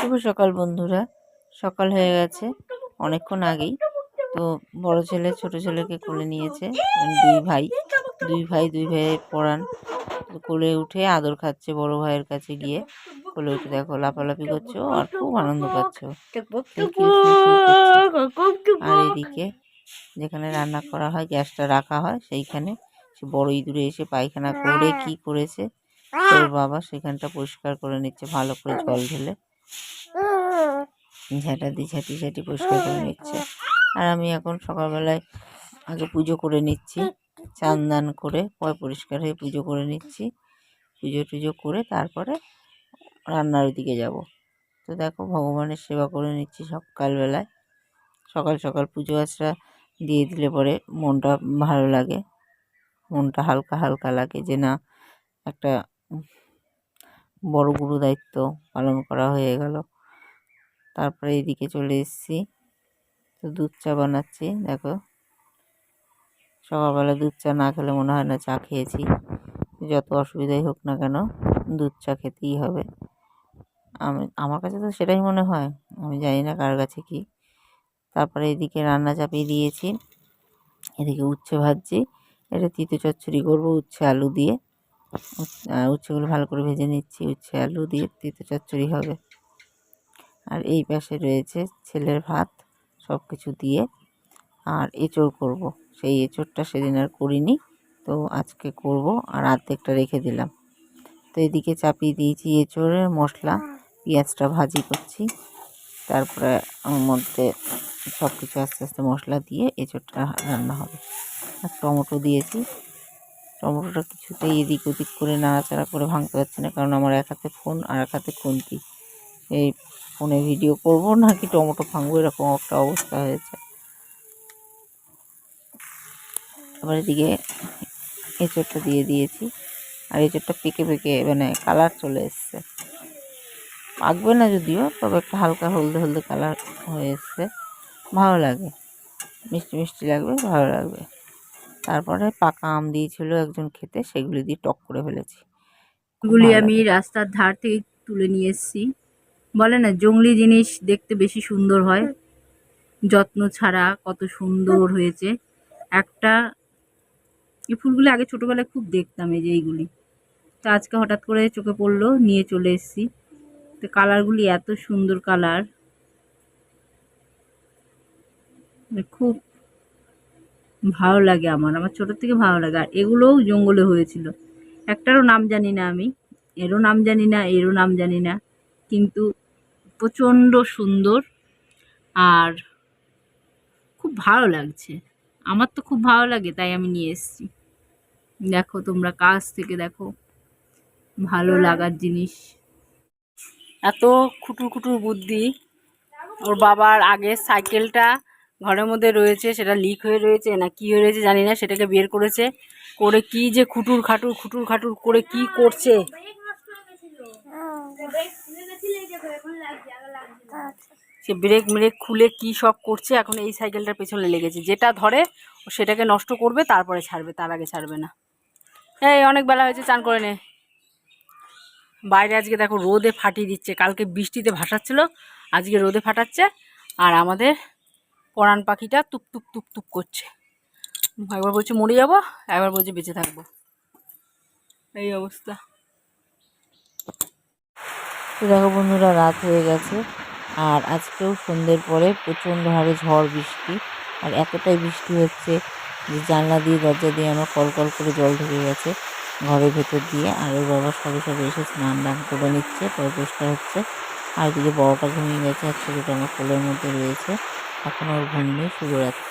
শুভ সকাল বন্ধুরা। সকাল হয়ে গেছে অনেকক্ষণ আগেই। তো বড় ছেলে ছোট ছেলেকে কোলে নিয়েছে দুই ভাই। দুই ভাই দুই ভাইয়ের পড়ান। কোলে উঠে আদর খাচ্ছে বড় ভাইয়ের কাছে গিয়ে। কোলে উঠে দেখো লাফালাফি করছে আর খুব আনন্দ পাচ্ছে। আর এদিকে যেখানে রান্না করা হয় গ্যাসটা রাখা হয় সেইখানে সে বড় ইঁদুরে এসে পায়খানা করে কি করেছে তোর বাবা সেখানটা পরিষ্কার করে নিচ্ছে ভালো করে জল ঢেলে। ঝাঁটা দিয়ে ঝাঁটি ঝাঁটি পরিষ্কার করে নিচ্ছে। আর আমি এখন সকালবেলায় আগে পুজো করে নিচ্ছি। চান দান করে পয় পরিষ্কার হয়ে পুজো করে নিচ্ছি। পুজো টুজো করে তারপরে রান্নার দিকে যাব। তো দেখো ভগবানের সেবা করে নিচ্ছি সকালবেলায়। সকাল সকাল পুজো আচরা দিয়ে দিলে পরে মনটা ভালো লাগে। মনটা হালকা হালকা লাগে যে না, একটা বড় গুরু দায়িত্ব পালন করা হয়ে গেল। তারপরে এদিকে চলে এসেছি। তো দুধ চা বানাচ্ছি, দেখো। সকালবেলা দুধ চা না খেলে মনে হয় না চা খেয়েছি। যত অসুবিধাই হোক না কেন, দুধ চা খেতেই হবে। আমি, আমার কাছে তো সেটাই মনে হয়, আমি জানি না কার কাছে কি। তারপরে এদিকে রান্না চাপিয়ে দিয়েছি। এদিকে উচ্ছে ভাজছি। এটা তিতো চচ্চড়ি করব, উচ্ছে আলু দিয়ে। উচ্ছেগুলো ভালো করে ভেজে নিচ্ছি। উচ্ছে, আলু দিয়ে তিতো চচ্চড়ি হবে। আর এই পাশে রয়েছে ছেলের ভাত সব কিছু দিয়ে। আর এঁচড় করব। সেই এঁচড়টা সেদিন আর করিনি, তো আজকে করব আর অর্ধেকটা রেখে দিলাম। তো এদিকে চাপিয়ে দিয়েছি এঁচড়ের মশলা, পেঁয়াজটা ভাজি করছি। তারপরে মধ্যে সব কিছু আস্তে আস্তে মশলা দিয়ে এঁচড়টা রান্না হবে। আর টমেটো দিয়েছি। টমেটোটা কিছুতেই এদিক ওদিক করে নাড়াচাড়া করে ভাঙতে পারছি না, কারণ আমার এক হাতে ফোন আর এক হাতে খুন্তি। এই ফোনে ভিডিও করব নাকি টমেটো ভাঙবো, এরকম একটা অবস্থা হয়েছে। আবার এদিকে এঁচড়টা দিয়ে দিয়েছি, আর এঁচড়টা পেকে পেকে মানে কালার চলে এসছে। পাকবে না যদিও, তবে একটা হালকা হলদে হলদে কালার হয়ে এসছে। ভালো লাগে। মিষ্টি মিষ্টি লাগবে, ভালো লাগবে। তারপরে পাকা আম দিয়েছিল একজন খেতে সেগুলি দিয়ে টক করে ফেলেছি। খুব গুলি আমি রাস্তার ধার থেকে তুলে নিয়ে এসেছি। বলে না জংলি জিনিস দেখতে বেশি সুন্দর হয়। যত্ন ছাড়া কত সুন্দর হয়েছে। একটা এই ফুলগুলি আগে ছোটোবেলায় খুব দেখতাম এই যে এইগুলি। তো আজকে হঠাৎ করে চোখে পড়ল নিয়ে চলে এসেছি। তো কালারগুলি এত সুন্দর কালার। খুব ভালো লাগে আমার আমার ছোটোর থেকে ভালো লাগে। আর এগুলোও জঙ্গলে হয়েছিল। একটারও নাম জানি না আমি, এরও নাম জানি না, এরও নাম জানি না। কিন্তু প্রচণ্ড সুন্দর আর খুব ভালো লাগছে। আমার তো খুব ভালো লাগে, তাই আমি নিয়ে এসেছি। দেখো তোমরা কাছ থেকে দেখো, ভালো লাগার জিনিস। এত খুটুর খুটুর বুদ্ধি। ওর বাবার আগের সাইকেলটা ঘরের মধ্যে রয়েছে, সেটা লিক হয়ে রয়েছে না কি হয়ে রয়েছে জানি না, সেটাকে বের করেছে। করে কি যে খুটুর খাটুর খুটুর খাটুর করে কি করছে? সে ব্রেক ব্রেক খুলে কি সব করছে, এখন এই সাইকেলটার পেছনে লেগেছে। যেটা ধরে সেটাকে নষ্ট করবে, তারপরে ছাড়বে, তার আগে ছাড়বে না। এই অনেক বেলা হয়েছে, চান করে নে। বাইরে আজকে দেখো রোদে ফাটিয়ে দিচ্ছে, কালকে বৃষ্টিতে ভাসাচ্ছিল, আজকে রোদে ফাটাচ্ছে, আর আমাদের পরাণ পাখিটা টুপ টুপ টুপ টুপ করছে। একবার বলছে মরে যাব, একবার বলছে বেঁচে থাকব। এই অবস্থা। দেখো বন্ধুরা, রাত হয়ে গেছে। আর আজকেও সন্ধ্যের পরে প্রচণ্ড হারে ঝড় বৃষ্টি। আর এতটাই বৃষ্টি হচ্ছে যে জানলা দিয়ে, দরজা দিয়ে আমার কল কল করে জল ঢুকে গেছে ঘরের ভেতর দিয়ে। আর ওর বাবা সবে সবে এসে স্নান, দান করে নিচ্ছে পরে পরিষ্কার হচ্ছে। আর এদিকে বড়টা ঘুমিয়ে গেছে, আর ছোটোটা আমার কোলের মধ্যে রয়েছে। ঘুম নেই শুভরাত্রি